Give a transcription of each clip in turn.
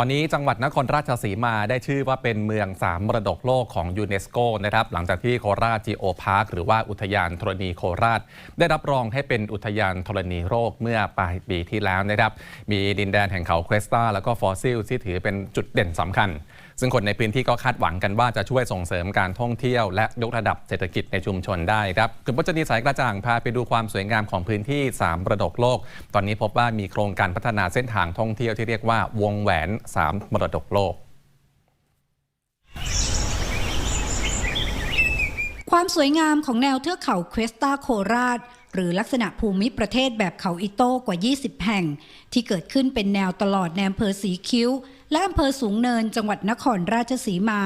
ตอนนี้จังหวัดนครราชสีมาได้ชื่อว่าเป็นเมืองสามมรดกโลกของยูเนสโกนะครับหลังจากที่โคราชจีโอพาร์คหรือว่าอุทยานธรณีโคราช ได้รับรองให้เป็นอุทยานธรณีโลกเมื่อปลายปีที่แล้วนะครับมีดินแดนแห่งเขาเควสตาแล้วก็ฟอสซิลที่ถือเป็นจุดเด่นสำคัญ ซึ่งคนในพื้นที่ก็คาดหวังกันว่าจะช่วยส่งเสริมการท่องเที่ยว และยกระดับเศรษฐกิจในชุมชนได้ครับคุณพจนีสายกระจ่างพาไปดูความสวยงามของพื้นที่3มรดกโลก ตอนนี้พบว่ามีโครงการพัฒนาเส้นทางท่องเที่ยวที่เรียกว่าวงแหวน3 มรดกโลก ความสวยงามของแนวเทือกเขาเควสตาโคราช หรือลักษณะภูมิประเทศแบบเขาอิโต้กว่า 20 แห่ง ที่เกิดขึ้นเป็นแนวตลอดแนอำเภอสีคิ้ว และอำเภอสูงเนินจังหวัดนครราชสีมา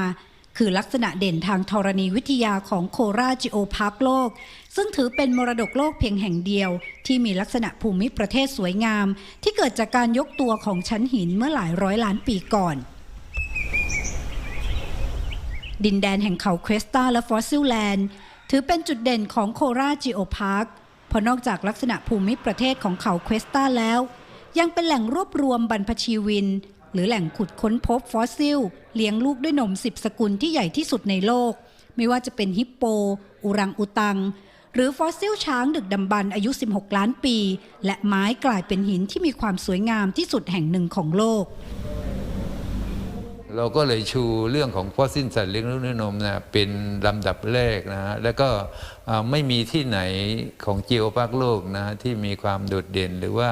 คือลักษณะเด่นทางธรณีวิทยาของโคราจิโอพาร์คโลก ซึ่งถือเป็นมรดกโลกเพียงแห่งเดียว ที่มีลักษณะภูมิประเทศสวยงาม ที่เกิดจากการยกตัวของชั้นหินเมื่อหลายร้อยล้านปีก่อนดินแดนแห่งเขาเควสตาและฟอสซิลแลนด์ ถือเป็นจุดเด่นของโคราจิโอพาร์คเพราะนอกจากลักษณะภูมิประเทศของเขาเควสตาแล้ว ยังเป็นแหล่งรวบรวมบรรพชีวิน หรือแหล่งขุดค้นพบฟอสซิล เลี้ยงลูกด้วยนมสิบสกุลที่ใหญ่ที่สุดในโลก ไม่ว่าจะเป็นฮิปโป อุรังอุตัง หรือฟอสซิลช้างดึกดำบรรอายุ 16 ล้านปี และไม้กลายเป็นหินที่มีความสวยงามที่สุดแห่งหนึ่งของโลก เราก็เลยชูเรื่องของฟอสซิลสัตว์เลี้ยงลูกด้วยนมนะเป็นลำดับแรกนะฮะแล้วก็ไม่มีที่ไหนของจีโอภาคโลกนะที่มีความโดดเด่น หรือว่า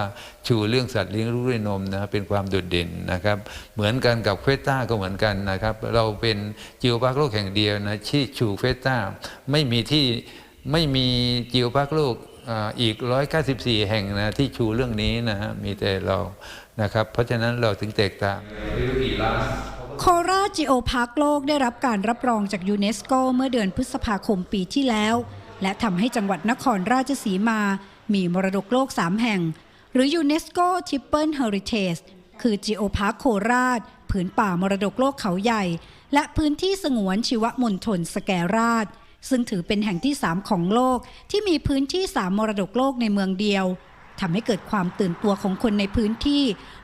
ชูเรื่องสัตว์เลี้ยงลูกด้วยนมนะเป็นความโดดเด่นนะครับ เหมือนกันกับเควต้าก็เหมือนกันนะครับ เราเป็นจีโอภาคโลกแห่งเดียวนะที่ชูเควต้าไม่มีที่ไม่มีจีโอภาคโลกอีก 194 แห่งนะที่ชูเรื่องนี้นะฮะมีแต่เรานะครับ เพราะฉะนั้นเราถึงแตกต่าง โคราจิโอพาร์คโลกได้รับการรับรองจากยูเนสโกเมื่อเดือนพฤษภาคมปีที่แล้ว และทำให้จังหวัดนครราชสีมา มีมรดกโลก 3 แห่ง หรือยูเนสโกทิปเปิลเฮอริเทจคือจิโอพาร์คโคราชผืนป่ามรดกโลกเขาใหญ่ และพื้นที่สงวนชีวมณฑลสแกราช ซึ่งถือเป็นแห่งที่ 3 ของโลกที่มีพื้นที่ 3 มรดกโลกในเมืองเดียว ทำให้เกิดความตื่นตัวของคนในพื้นที่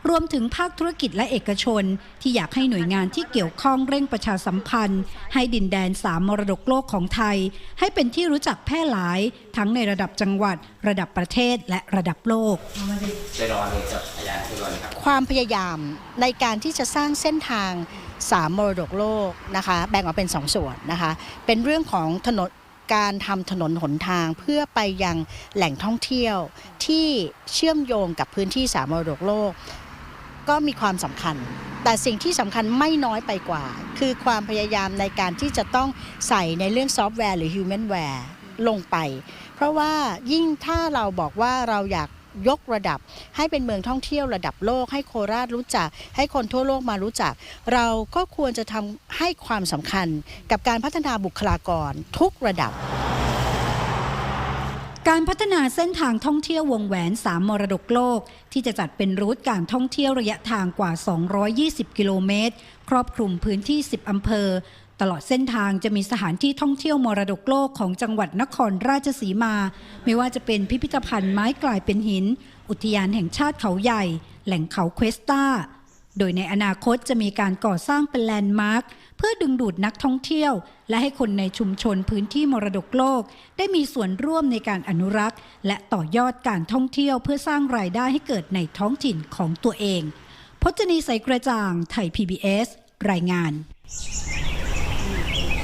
รวมถึงภาคธุรกิจและเอกชน ที่อยากให้หน่วยงานที่เกี่ยวข้องเร่งประชาสัมพันธ์ ให้ดินแดนสามมรดกโลกของไทย ให้เป็นที่รู้จักแพร่หลาย ทั้งในระดับจังหวัด ระดับประเทศและระดับโลกไปรอเลยกับพยานคือรอเลยครับความพยายามในการที่จะสร้างเส้นทางสามมรดกโลกนะคะ แบ่งออกเป็นสองส่วนนะคะ เป็นเรื่องของถนน การทำถนนหนทางเพื่อไปยังแหล่งท่องเที่ยวที่เชื่อมโยงกับพื้นที่สามมรดกโลก ก็มีความสำคัญ แต่สิ่งที่สำคัญไม่น้อยไปกว่า คือความพยายามในการที่จะต้องใส่ในเรื่องซอฟต์แวร์หรือฮิวแมนแวร์ลงไป เพราะว่ายิ่งถ้าเราบอกว่าเราอยาก ยกระดับ ให้เป็นเมืองท่องเที่ยวระดับโลก ให้โคราชรู้จัก ให้คนทั่วโลกมารู้จัก เราก็ควรจะทำให้ความสำคัญกับการพัฒนาบุคลากรทุกระดับการพัฒนาเส้นทางท่องเที่ยววงแหวน 3 มรดกโลก ที่จะจัดเป็นรูทการท่องเที่ยวระยะทางกว่า 220 กิโลเมตร ครอบคลุมพื้นที่ 10 อำเภอ ตลอดเส้นทางจะมีสถานที่ท่องเที่ยวมรดกโลกของจังหวัดนครราชสีมา ไม่ว่าจะเป็นพิพิธภัณฑ์ไม้กลายเป็นหิน อุทยานแห่งชาติเขาใหญ่ แหล่งเขาเควสตาโดยในอนาคตจะมีการก่อสร้างเป็นแลนด์มาร์คเพื่อดึงดูดนักท่องเที่ยว และให้คนในชุมชนพื้นที่มรดกโลก ได้มีส่วนร่วมในการอนุรักษ์ และต่อยอดการท่องเที่ยวเพื่อสร้างรายได้ให้เกิดในท้องถิ่นของตัวเอง พจนีใสกระจ่าง ไทย PBS รายงาน